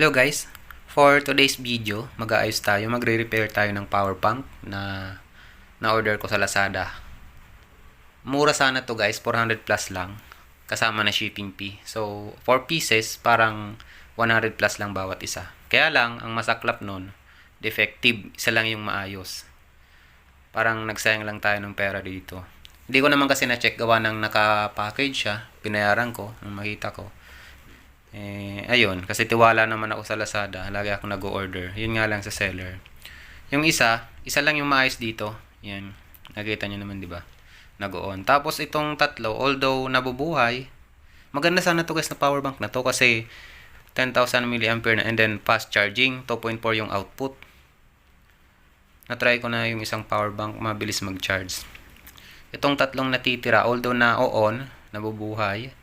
Hello guys, for today's video, mag-aayos tayo, magre-repair tayo ng power bank na na-order ko sa Lazada. Mura sana to guys, 400 plus lang, kasama na shipping fee. So, 4 pieces, parang 100 plus lang bawat isa. Kaya lang, ang masaklap nun, defective, isa lang yung maayos. Parang nagsayang lang tayo ng pera dito. Hindi ko naman kasi na-check gawa ng naka-package siya, pinayaran ko, nung makita ko. Eh, ayun, kasi tiwala naman ako sa Lazada. Lagi ako nag-order. Yun nga lang sa seller. Yung isa, isa lang yung maayos dito. Yan. Nakita nyo naman, di ba? Nag-on. Tapos itong tatlo, although nabubuhay, maganda sana to guys na power bank na to kasi 10,000 mAh na and then fast charging, 2.4 yung output. Na-try ko na yung isang power bank, mabilis mag-charge. Itong tatlong natitira, although na on, nabubuhay,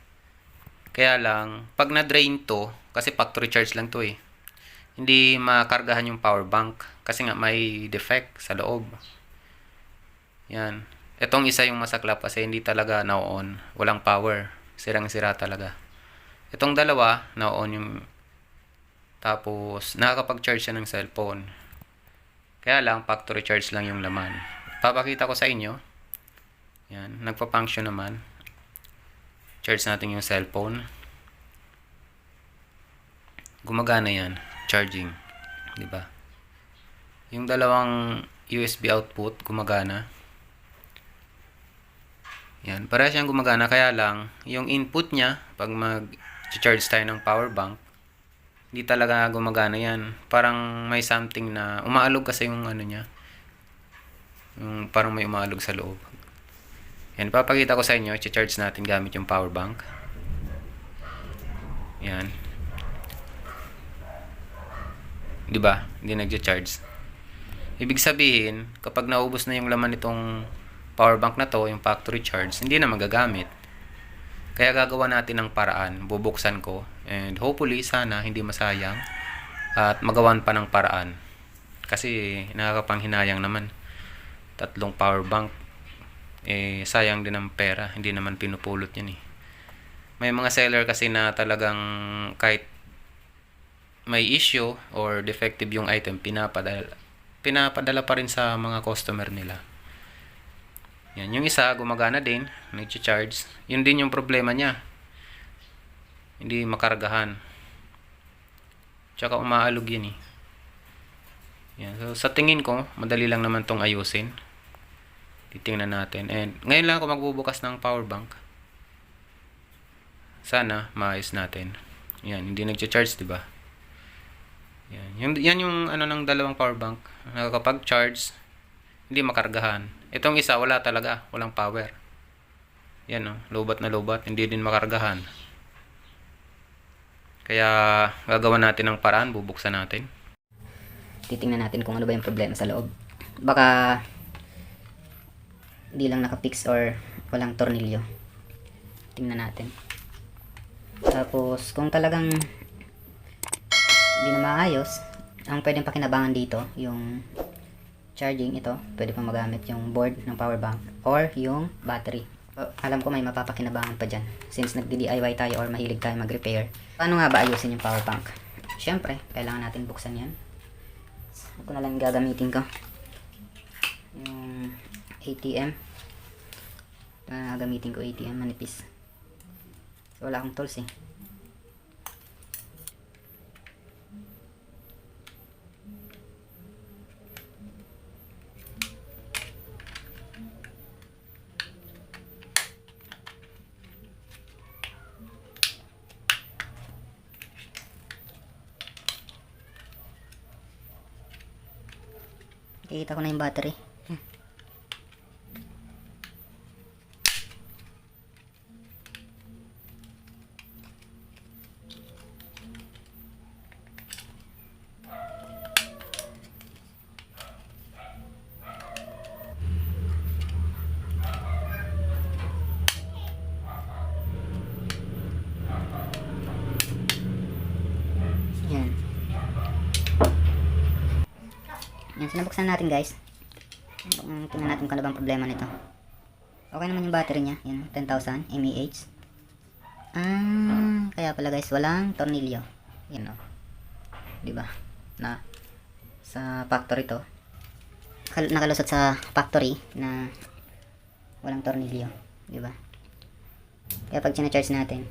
kaya lang, pag na-drain to, kasi factory charge lang to eh, hindi makargahan yung power bank kasi nga may defect sa loob. Yan. Itong isa yung masaklap kasi hindi talaga na-on. Walang power. Sirang-sira talaga. Itong dalawa, na-on yung tapos, nakakapag-charge siya ng cellphone. Kaya lang, factory charge lang yung laman. Papakita ko sa inyo. Yan. Nagpa-function naman charge natin yung cellphone. Gumagana yan charging ba? Yung dalawang USB output gumagana. Yan para siyang gumagana kaya lang yung input niya pag mag charge tayo ng power bank hindi talaga gumagana yan. Parang may something na umaalog kasi yung ano niya yung parang may umaalog sa loob yan, papakita ko sa inyo, i-charge natin gamit yung power bank. Yan. 'Di ba? Hindi nagja-charge. Ibig sabihin, kapag naubos na yung laman nitong power bank na to, yung factory charge, hindi na magagamit. Kaya gagawa natin ng paraan, bubuksan ko, and hopefully, sana, hindi masayang, at magawan pa ng paraan. Kasi, nakakapanghinayang naman. Tatlong power bank, eh sayang din ang pera, hindi naman pinupulot yan eh. May mga seller kasi na talagang kahit may issue or defective yung item, pinapadala, pinapadala pa rin sa mga customer nila. Yan, yung isa gumagana din, nag-charge. Yun din yung problema niya. Hindi makargahan. Tsaka umaalog yan eh. Yan. So, sa tingin ko, madali lang naman tong ayusin titingnan natin. And ngayon lang ako magbubukas ng power bank. Sana maayos natin. Yan, hindi nagcha-charge, 'di ba? Yan. Yung yan yung ano ng dalawang power bank. Nakakapag-charge, hindi makargahan. Itong isa wala talaga, walang power. Yan oh, lobat na lobat, hindi din makargahan. Kaya gagawa natin ng paraan, bubuksan natin. titingnan natin kung ano ba yung problema sa loob. Baka hindi lang nakapix or walang tornilyo. Tingnan natin. Tapos, kung talagang hindi na maayos, ang pwedeng pakinabangan dito, yung charging ito, pwede pang magamit yung board ng power bank or yung battery. So, alam ko may mapapakinabangan pa dyan since nagdi-DIY tayo or mahilig tayo mag-repair. Paano nga ba ayusin yung power bank? Siyempre, kailangan natin buksan yan. Ito na lang gagamitin ko. Yung ATM. Na gagamitin ko ATM, manipis. So, wala akong tools eh. Kikita ko na yung battery. Yan, sinabuksan natin guys. Tingnan natin kung ano bang problema nito. Okay naman yung battery niya. Yan, 10,000 mAh. Ah, kaya pala guys, walang tornilyo. Yan o. di ba? Na sa factory to. Kal- nakalusot sa factory na walang tornilyo, di ba? Kaya pag charge natin,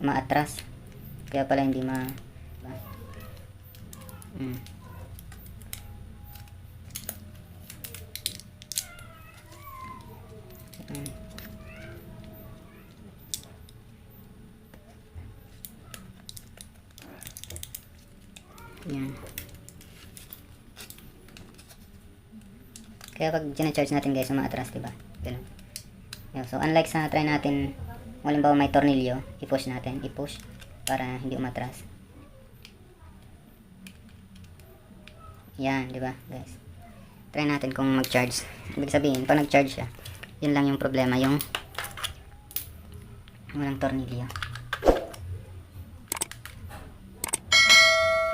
maatras. Kaya pala hindi ma... Diba? Mm. Yan. Kaya pag charge natin guys, umaatras, diba? Ganun. Yeah, so unlike sa try natin, halimbawa may tornilyo, i-push natin, i-push para hindi umatras. Yan, di ba, guys? Try natin kung mag-charge. Ibig sabihin, pag nag-charge siya, yun lang yung problema, yung walang tornilyo.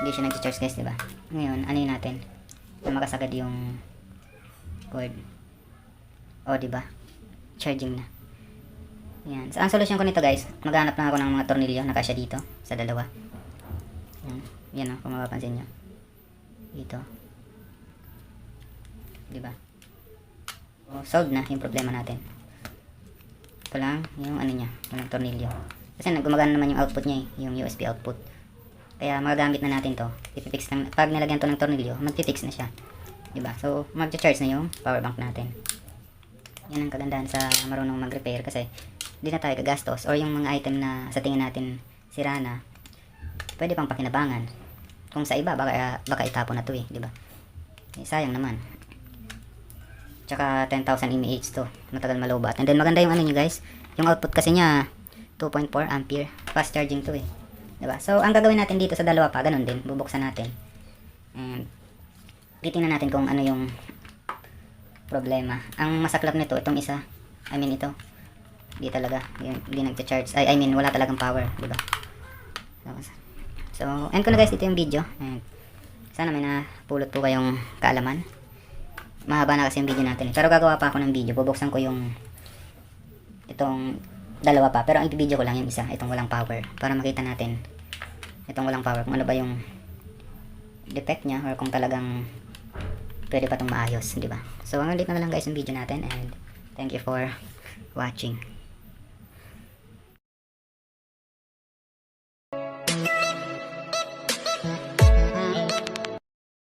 Hindi siya nag-charge guys, di ba? Ngayon, ano natin? Na makasagad yung cord. O, di ba? Charging na. Yan. So, ang solusyon ko nito guys, maghanap lang ako ng mga tornilyo na kasya dito, sa dalawa. Yan. Yan o, kung mapapansin nyo. Dito. Di ba? O, solved na yung problema natin. Ito lang, yung ano niya, yung tornilyo. Kasi gumagana naman yung output niya eh, yung USB output. Kaya magagamit na natin to. Ipipix lang, pag nilagyan to ng tornilyo, magpipix na siya. Di ba? So, mag-charge na yung power bank natin. Yan ang kagandahan sa marunong mag-repair kasi hindi na tayo gagastos or yung mga item na sa tingin natin sira na pwede pang pakinabangan. Kung sa iba, baka, baka itapon na to eh, di ba? Eh, sayang naman. Tsaka 10,000 mAh to. Matagal malobat. And then maganda yung ano nyo guys. Yung output kasi niya 2.4 ampere. Fast charging to eh. Diba? So, ang gagawin natin dito sa dalawa pa, ganun din. Bubuksan natin. And, titingnan natin kung ano yung problema. Ang masaklap nito, itong isa. I mean, ito. Di talaga. Hindi nagcha-charge. Ay, I mean, wala talagang power. Diba? So, end ko na guys. Ito yung video. And, sana may napulot po kayong kaalaman. Mahaba na kasi yung video natin. eh. Pero gagawa pa ako ng video. Bubuksan ko yung itong dalawa pa. Pero ang video ko lang yung isa. Itong walang power. Para makita natin itong walang power. Kung ano ba yung defect niya or kung talagang pwede pa itong maayos. Di ba? So, hanggang dito na lang guys yung video natin. And thank you for watching.